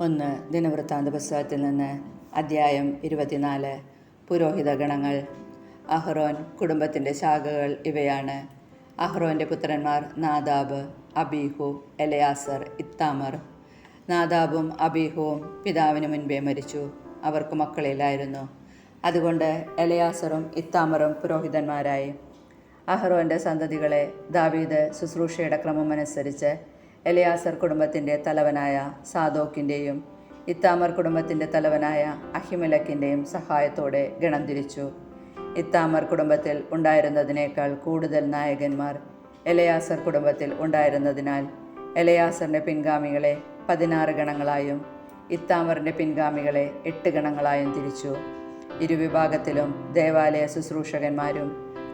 ഒന്ന് ദിനവൃത്താന്ത പുസ്തകത്തിൽ നിന്ന് അദ്ധ്യായം ഇരുപത്തിനാല്. പുരോഹിത ഗണങ്ങൾ. അഹ്റോൻ കുടുംബത്തിന്റെ ശാഖകൾ ഇവയാണ്. അഹ്റോന്റെ പുത്രന്മാർ നാദാബ് അബീഹു എലയാസർ ഇത്താമർ. നാദാബും അബീഹുവും പിതാവിന് മുൻപേ മരിച്ചു. അവർക്ക് മക്കളില്ലായിരുന്നു. അതുകൊണ്ട് എലയാസറും ഇത്താമറും പുരോഹിതന്മാരായി. അഹ്റോന്റെ സന്തതികളെ ദാവീദ് ശുശ്രൂഷയുടെ ക്രമമനുസരിച്ച് എലിയാസർ കുടുംബത്തിന്റെ തലവനായ സാദോക്കിന്റെയും ഇത്താമർ കുടുംബത്തിന്റെ തലവനായ അഹിമലക്കിന്റെയും സഹായത്തോടെ ഗണം തിരിച്ചു. ഇത്താമർ കുടുംബത്തിൽ ഉണ്ടായിരുന്നതിനേക്കാൾ കൂടുതൽ നായകന്മാർ എലയാസർ കുടുംബത്തിൽ ഉണ്ടായിരുന്നതിനാൽ എലയാസറിന്റെ പിൻഗാമികളെ പതിനാറ് ഗണങ്ങളായും ഇത്താമറിന്റെ പിൻഗാമികളെ എട്ട് ഗണങ്ങളായും തിരിച്ചു. ഇരുവിഭാഗത്തിലും ദേവാലയ ശുശ്രൂഷകന്മാരും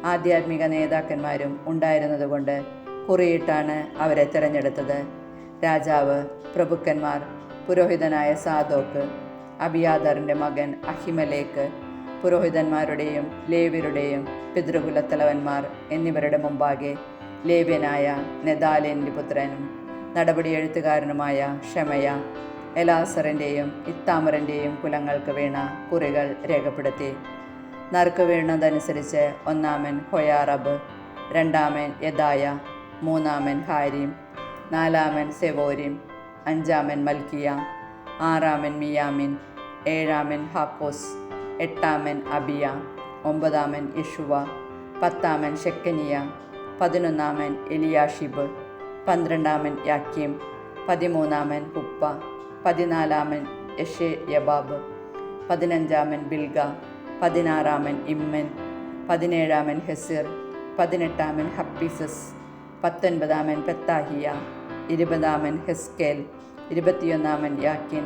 ആധ്യാത്മിക നേതാക്കന്മാരും ഉണ്ടായിരുന്നതുകൊണ്ട് കുറിയിട്ടാണ് അവരെ തിരഞ്ഞെടുത്തത്. രാജാവ് പ്രഭുക്കന്മാർ പുരോഹിതനായ സാദോക്ക് അബിയാദറിന്റെ മകൻ അഹിമലേക്ക് പുരോഹിതന്മാരുടെയും ലേവ്യരുടെയും പിതൃകുലത്തലവന്മാർ എന്നിവരുടെ മുമ്പാകെ ലേവ്യനായ നെദാലേന്റെ പുത്രനും നടപടി എഴുത്തുകാരനുമായ ഷമയ എലാസറിന്റെയും ഇത്താമറിന്റെയും കുലങ്ങൾക്ക് വീണ കുറികൾ രേഖപ്പെടുത്തി. നറുക്ക് വീണതനുസരിച്ച് ഒന്നാമൻ ഹൊയാറബ് രണ്ടാമൻ യദായ മൂന്നാമൻ ഹാരിം നാലാമൻ സെവോരിം അഞ്ചാമൻ മൽക്കിയ ആറാമൻ മിയാമിൻ ഏഴാമൻ ഹാക്കോസ് എട്ടാമൻ അബിയ ഒമ്പതാമൻ യഷുവ പത്താമൻ ഷെക്കനിയ പതിനൊന്നാമൻ എലിയാഷിബ് പന്ത്രണ്ടാമൻ യാക്കിം പതിമൂന്നാമൻ ഹുപ്പ പതിനാലാമൻ യഷെ യബാബ് പതിനഞ്ചാമൻ ബിൽഗ പതിനാറാമൻ ഇമ്മൻ പതിനേഴാമൻ ഹെസിർ പതിനെട്ടാമൻ ഹപ്പീസസ് പത്തൊൻപതാമൻ പെത്താഹിയ ഇരുപതാമൻ ഹെസ്കേൽ ഇരുപത്തിയൊന്നാമൻ യാക്കിൻ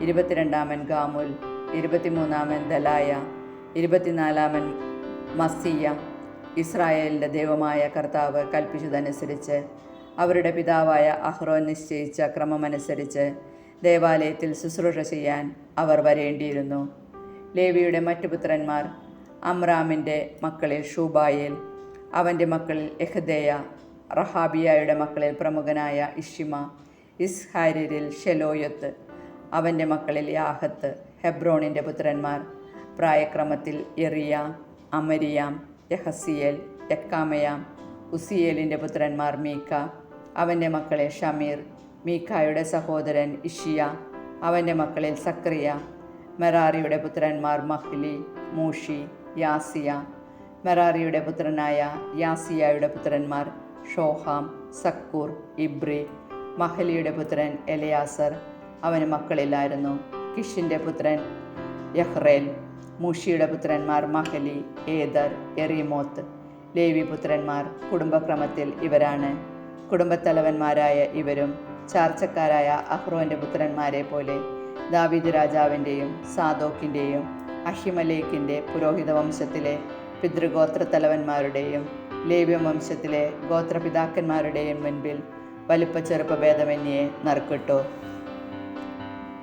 ഇരുപത്തിരണ്ടാമൻ ഗാമുൽ ഇരുപത്തിമൂന്നാമൻ ദലായ ഇരുപത്തിനാലാമൻ മസിയ ഇസ്രായേലിന്റെ ദൈവമായ കർത്താവ് കൽപ്പിച്ചതനുസരിച്ച് അവരുടെ പിതാവായ അഹ്റോൻ നിശ്ചയിച്ച ക്രമമനുസരിച്ച് ദേവാലയത്തിൽ ശുശ്രൂഷ ചെയ്യാൻ അവർ വരേണ്ടിയിരുന്നു. ലേവിയുടെ മറ്റു പുത്രന്മാർ അമ്രാമിന്റെ മക്കളിൽ ഷൂബായേൽ അവന്റെ മക്കളിൽ എഹ്ദേയ റഹാബിയായുടെ മക്കളിൽ പ്രമുഖനായ ഇഷിമ ഇസ്ഹാരിരിൽ ഷെലോയത്ത് അവന്റെ മക്കളിൽ യാഹത്ത് ഹെബ്രോണിന്റെ പുത്രന്മാർ പ്രായക്രമത്തിൽ എറിയ അമരിയാം യഹസിയേൽ യക്കാമയാം ഉസിയേലിന്റെ പുത്രന്മാർ മീക്ക അവന്റെ മക്കളെ ഷമീർ മീക്കായുടെ സഹോദരൻ ഇഷിയ അവന്റെ മക്കളിൽ സക്രിയ മെറാറിയുടെ പുത്രന്മാർ മഹ്ലി മൂഷി യാസിയ മെറാറിയുടെ പുത്രനായ യാസിയായുടെ പുത്രന്മാർ ഷോഹാം സക്കൂർ ഇബ്രി മഹലിയുടെ പുത്രൻ എലയാസർ അവന് മക്കളില്ലായിരുന്നു. കിഷിന്റെ പുത്രൻ യഹ്റേൽ മൂഷിയുടെ പുത്രന്മാർ മഹലി ഏദർ എറിമോത്ത് ലേവി പുത്രന്മാർ കുടുംബക്രമത്തിൽ ഇവരാണ്. കുടുംബത്തലവന്മാരായ ഇവരും ചാർച്ചക്കാരായ അഹ്റോന്റെ പുത്രന്മാരെ പോലെ ദാവീദ് രാജാവിന്റെയും സാദോക്കിന്റെയും അഹിമലേക്കിന്റെ പുരോഹിത വംശത്തിലെ പിതൃഗോത്രത്തലവന്മാരുടെയും ലേവ്യ വംശത്തിലെ ഗോത്രപിതാക്കന്മാരുടെയും മുൻപിൽ വലിപ്പ ചെറുപ്പ ഭേദമന്യേ നറുക്കിട്ടു.